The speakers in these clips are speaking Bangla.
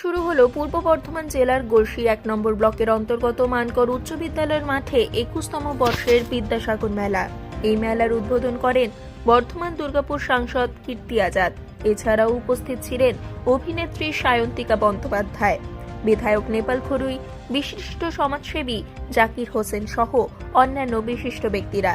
শুরু হলো পূর্ব বর্ধমান জেলার গোর্শি এক নম্বর ব্লকের অন্তর্গত মানকর উচ্চ বিদ্যালয়ের মাঠে একুশতম বর্ষের বিদ্যাসাগর মেলা। এই মেলার উদ্বোধন করেন বর্ধমান দুর্গাপুর সাংসদ কীর্তি আজাদ। এছাড়াও উপস্থিত ছিলেন অভিনেত্রী সায়ন্তিকা বন্দ্যোপাধ্যায়। বিধায়ক নেপাল খরুই, বিশিষ্ট সমাজসেবী জাকির হোসেন সহ অন্যান্য বিশিষ্ট ব্যক্তিরা।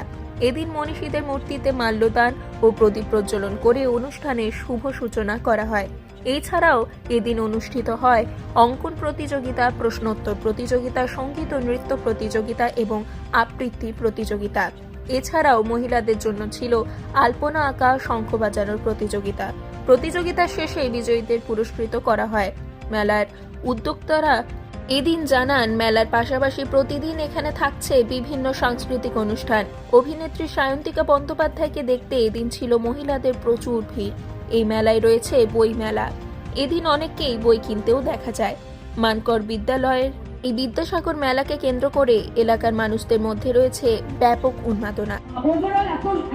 এদিন মনীষীদের মূর্তিতে মাল্যদান ও প্রদীপ প্রজ্বলন করে অনুষ্ঠানের শুভ সূচনা করা হয়। এছাড়াও এদিন অনুষ্ঠিত হয় অঙ্কন প্রতিযোগিতা, প্রশ্নোত্তর প্রতিযোগিতা, সংগীত ও নৃত্য প্রতিযোগিতা এবং আবৃত্তি প্রতিযোগিতা। এছাড়াও মহিলাদের জন্য ছিল আলপনা আঁকা শঙ্খ বাজানোর প্রতিযোগিতা। প্রতিযোগিতা শেষে বিজয়ীদের পুরস্কৃত করা হয়। মেলার উদ্যোক্তারা এদিন জানান, মেলার পাশাপাশি প্রতিদিন এখানে থাকছে বিভিন্ন সাংস্কৃতিক অনুষ্ঠান। অভিনেত্রী সায়ন্তিকা বন্দ্যোপাধ্যায়কে দেখতে এদিন ছিল মহিলাদের প্রচুর ভিড়। এই মেলায় রয়েছে বই মেলা। এদিন অনেককেই বই কিনতেও দেখা যায়। মানকর বিদ্যালয়ের এই বিদ্যাসাগর মেলাকে কেন্দ্র করে এলাকার মানুষদের মধ্যে রয়েছে ব্যাপক উন্মাদনা। ওভারঅল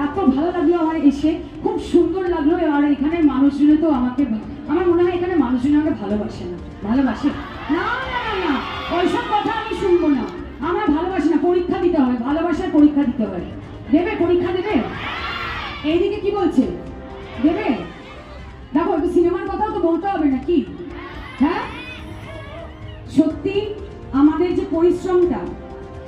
এত ভালো লাগল আমার এসে, খুব সুন্দর লাগল আর এখানে তো আমাকে, আমার মনে হয় এখানে মানুষজন আমাকে ভালোবাসে না। ভালোবাসে? না না না ওইসব কথা আমি শুনব না। আমার ভালোবাসে না, পরীক্ষা দিতে হবে ভালোবাসার পরীক্ষা দিতে দেবে পরীক্ষা দেবে? এইদিকে কি বলছে? দেবে? আমাদের যে পরিশ্রমটা,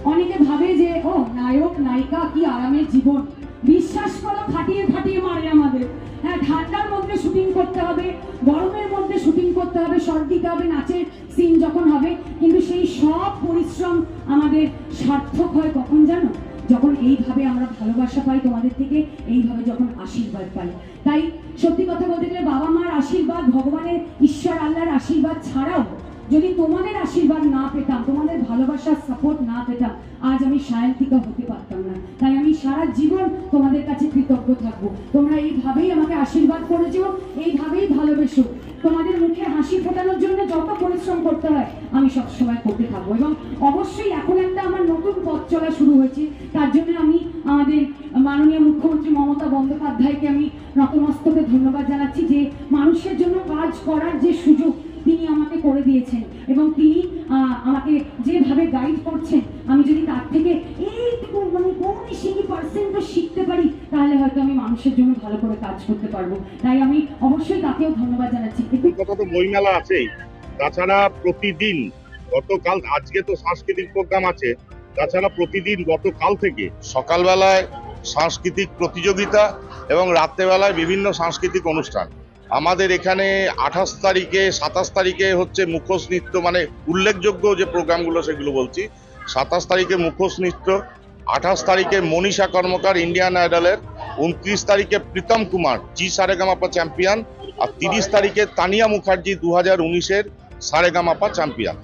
অনেকে ভাবে যে ও নায়ক, নায়িকা, কি আরামের জীবন। বিশ্বাস করো, খাটিয়ে খাটিয়ে মারে আমাদের। হ্যাঁ ঠান্ডার মধ্যে শুটিং করতে হবে, গরমের মধ্যে শুটিং করতে হবে, শর্ট দিতে হবে, নাচের সিন যখন হবে। কিন্তু সেই সব পরিশ্রম আমাদের সার্থক হয় কখন জানো? যখন এইভাবে আমরা ভালোবাসা পাই তোমাদের থেকে, এইভাবে যখন আশীর্বাদ পাই। তাই সত্যি কথা বলতে গেলে বাবা মার আশীর্বাদ, ভগবানের, ঈশ্বর আল্লাহর আশীর্বাদ ছাড়াও যদি তোমাদের আশীর্বাদ না পেতাম, তোমাদের ভালোবাসার সাপোর্ট না পেতাম, আজ আমি সায়ন্তিকা হতে পারতাম না। তাই আমি সারা জীবন তোমাদের কাছে কৃতজ্ঞ থাকব। তোমরা এইভাবেই আমাকে আশীর্বাদ করেছ, এইভাবেই ভালোবেসো। তোমাদের মুখে হাসি ফোটানোর জন্য যত পরিশ্রম করতে হয়, আমি সবসময় করতে থাকব। এবং অবশ্যই এখন একটা আমার নতুন পথ চলা শুরু হয়েছে। তার জন্য আমি আমাদের মাননীয় মুখ্যমন্ত্রী মমতা বন্দ্যোপাধ্যায়কে আমি নতমস্তকে ধন্যবাদ জানাচ্ছি যে মানুষের জন্য কাজ করার যে সুযোগ তিনি আমাকে করে দিয়েছেন এবং তিনি আমাকে যেভাবে গাইড করছেন আমি যদি তার থেকে এইটুকু মানে পৌনে সিকি পার্সেন্টও শিখতে পারি তাহলে হয়তো আমি মানুষের জন্য ভালো করে কাজ করতে পারব। তাই আমি অবশ্যই তাকেও ধন্যবাদ জানাচ্ছি। কলকাতা তো বইমেলা আছেই। তাছাড়া প্রতিদিন গতকাল আজকে তো সাংস্কৃতিক প্রোগ্রাম আছে তাছাড়া প্রতিদিন গতকাল থেকে সকালবেলায় সাংস্কৃতিক প্রতিযোগিতা এবং রাত্রেবেলায় বিভিন্ন সাংস্কৃতিক অনুষ্ঠান। আমাদের এখানে আঠাশ তারিখে, সাতাশ তারিখে হচ্ছে মুখোশ নৃত্য মানে উল্লেখযোগ্য যে প্রোগ্রামগুলো সেগুলো বলছি। সাতাশ তারিখে মুখোশ নৃত্য, আঠাশ তারিখে মনীষা কর্মকার ইন্ডিয়ান আইডলের উনত্রিশ তারিখে প্রীতম কুমার জি সারেগামাপা চ্যাম্পিয়ন আর তিরিশ তারিখে তানিয়া মুখার্জি দু হাজার উনিশের সারেগামাপা চ্যাম্পিয়ন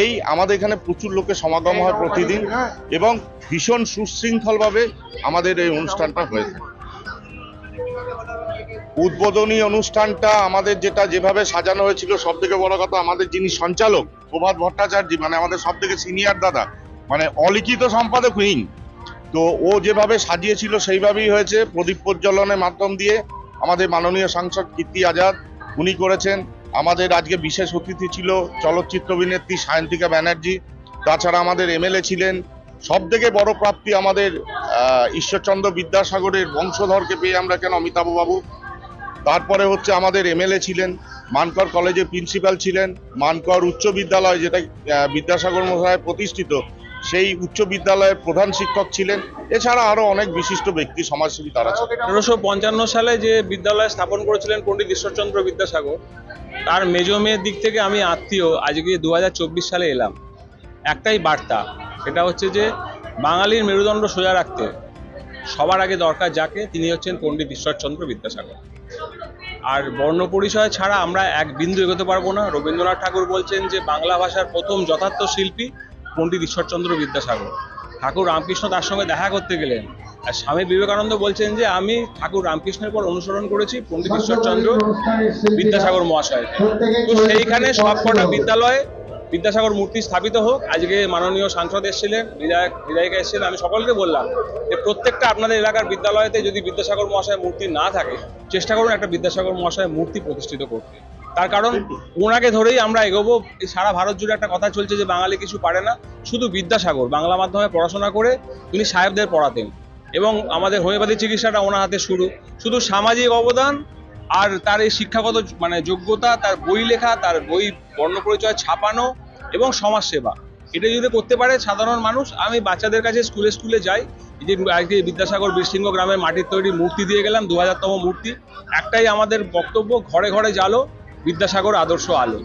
এই আমাদের এখানে প্রচুর লোকের সমাগম হয় প্রতিদিন, এবং ভীষণ সুশৃঙ্খলভাবে আমাদের এই অনুষ্ঠানটা হয়ে থাকে। উদ্বোধনী অনুষ্ঠানটা আমাদের যেটা যেভাবে সাজানো হয়েছিল সব থেকে বড় কথা আমাদের যিনি সঞ্চালক, প্রভাত ভট্টাচার্য মানে আমাদের সব থেকে সিনিয়র দাদা মানে অলিখিত সম্পাদক উইং। তো ও যেভাবে সাজিয়েছিল, সেইভাবেই হয়েছে প্রদীপ প্রজ্বলনের মাধ্যম দিয়ে আমাদের মাননীয় সাংসদ কীর্তি আজাদ, উনি করেছেন। আমাদের আজকে বিশেষ অতিথি ছিল চলচ্চিত্র অভিনেত্রী সায়ন্তিকা ব্যানার্জি, তাছাড়া আমাদের এমএলএ ছিলেন। সব থেকে বড় প্রাপ্তি আমাদের ঈশ্বরচন্দ্র বিদ্যাসাগরের বংশধরকে পেয়ে আমরা কেন অমিতাভ বাবু তারপরে হচ্ছে আমাদের এমএলএ ছিলেন, মানকর কলেজের প্রিন্সিপাল ছিলেন, মানকর উচ্চ বিদ্যালয় যেটা বিদ্যাসাগর মহাশয় প্রতিষ্ঠিত, সেই উচ্চ বিদ্যালয়ের প্রধান শিক্ষক ছিলেন। এছাড়া আরও অনেক বিশিষ্ট ব্যক্তি, সমাজসেবী তারা ছিলেন। আঠারোশো পঞ্চান্ন সালে যে বিদ্যালয় স্থাপন করেছিলেন পণ্ডিত ঈশ্বরচন্দ্র বিদ্যাসাগর, তার মেজ মেয়ের দিক থেকে আমি আত্মীয়, আজকে দু হাজার চব্বিশ সালে এলাম। একটাই বার্তা, সেটা হচ্ছে যে বাঙালির মেরুদণ্ড সোজা রাখতে সবার আগে দরকার যাকে, তিনি হচ্ছেন পণ্ডিত ঈশ্বরচন্দ্র বিদ্যাসাগর। আর বর্ণ পরিচয় ছাড়া আমরা এক বিন্দু এগোতে পারব না। রবীন্দ্রনাথ ঠাকুর বলছেন যে, বাংলা ভাষার প্রথম যথার্থ শিল্পী পণ্ডিত ঈশ্বরচন্দ্র বিদ্যাসাগর। ঠাকুর রামকৃষ্ণ তার সঙ্গে দেখা করতে গেলেন। আর স্বামী বিবেকানন্দ বলছেন যে, আমি ঠাকুর রামকৃষ্ণের পর অনুসরণ করেছি পণ্ডিত ঈশ্বরচন্দ্র বিদ্যাসাগর মহাশয় তো সেইখানে সবকটা বিদ্যালয়ে বিদ্যাসাগর মূর্তি স্থাপিত হোক, আজকে মাননীয় সাংসদ এসেছিলেন, বিধায়ক, বিধায়িকা এসেছিলেন, আমি সকলকে বললাম যে প্রত্যেকটা আপনাদের এলাকার বিদ্যালয়তে যদি বিদ্যাসাগর মহাশয়ের মূর্তি না থাকে, চেষ্টা করুন একটা বিদ্যাসাগর মহাশয়ের মূর্তি প্রতিষ্ঠিত করতে। তার কারণ, ওনাকে ধরেই আমরা এগোবো সারা ভারত জুড়ে একটা কথা চলছে যে বাঙালি কিছু পারে না, শুধু বিদ্যাসাগর, বাংলা মাধ্যমে পড়াশোনা করে তিনি সাহেবদের পড়াতেন। এবং আমাদের হোমিওপ্যাথি চিকিৎসাটা ওনার হাতে শুরু। শুধু সামাজিক অবদান আর তার এই শিক্ষাগত মানে যোগ্যতা, তার বই লেখা, তার বই বর্ণপরিচয় ছাপানো এবং সমাজসেবা। এটা যদি করতে পারে সাধারণ মানুষ, আমি বাচ্চাদের কাছে স্কুলে স্কুলে যাই। যে আজকে বিদ্যাসাগর বীরসিংহ গ্রামের মাটির তৈরি মূর্তি দিয়ে গেলাম, দু হাজারতম মূর্তি। একটাই আমাদের বক্তব্য, ঘরে ঘরে জালো বিদ্যাসাগর আদর্শ আলো।